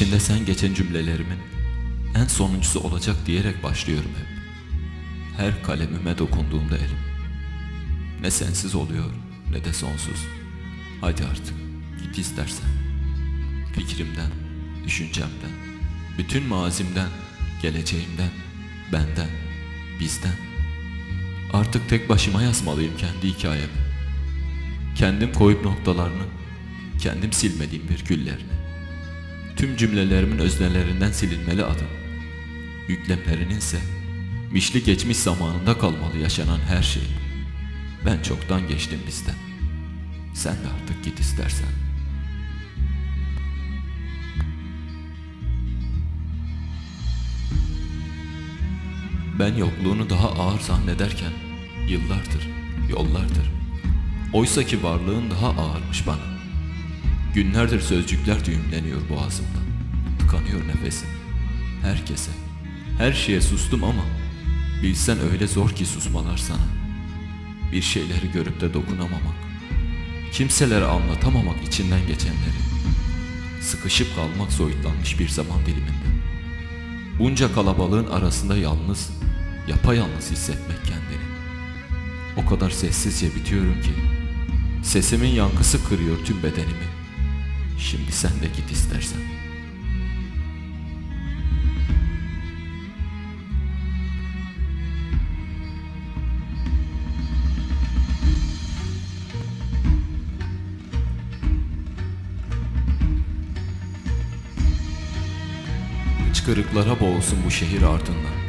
İçinde sen geçen cümlelerimin en sonuncusu olacak diyerek başlıyorum hep. Her kalemime dokunduğumda elim. Ne sensiz oluyor ne de sonsuz. Hadi artık git istersen. Fikrimden, düşüncemden, bütün mazimden, geleceğimden, benden, bizden. Artık tek başıma yazmalıyım kendi hikayemi. Kendim koyup noktalarını, kendim silmeliyim virgüllerini. Tüm cümlelerimin öznelerinden silinmeli adım. Yüklemlerinin ise mişli geçmiş zamanında kalmalı yaşanan her şey. Ben çoktan geçtim bizden. Sen de artık git istersen. Ben yokluğunu daha ağır zannederken yıllardır, yollardır. Oysa ki varlığın daha ağırmış bana. Günlerdir sözcükler düğümleniyor boğazımda. Tıkanıyor nefesim. Herkese, her şeye sustum ama bilsen öyle zor ki susmalar sana. Bir şeyleri görüp de dokunamamak. Kimselere anlatamamak içinden geçenleri. Sıkışıp kalmak soyutlanmış bir zaman diliminde. Bunca kalabalığın arasında yalnız, yapayalnız hissetmek kendini. O kadar sessizce bitiyorum ki sesimin yankısı kırıyor tüm bedenimi. Şimdi sen de git istersen. Hıçkırıklara boğulsun bu şehir ardından.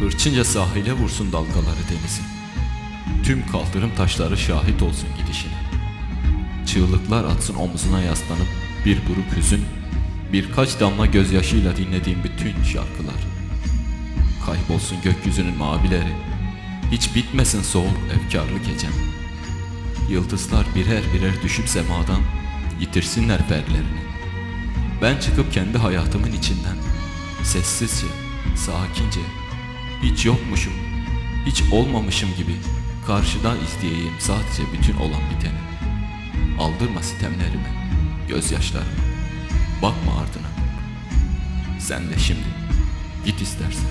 Hırçınca sahile vursun dalgaları denizin. Tüm kaldırım taşları şahit olsun gidişine. Çığlıklar atsın omzuna yaslanıp bir buruk hüzün, birkaç damla gözyaşıyla dinlediğim bütün şarkılar. Kaybolsun gökyüzünün mavileri, hiç bitmesin soğuk efkarlı gecem. Yıldızlar birer birer düşüp semadan yitirsinler ferlerini. Ben çıkıp kendi hayatımın içinden sessizce, sakince, hiç yokmuşum, hiç olmamışım gibi karşıdan izleyeyim sadece bütün olan biteni. Aldırma sitemlerime, gözyaşlarımı. Bakma ardına. Sen de şimdi git istersen.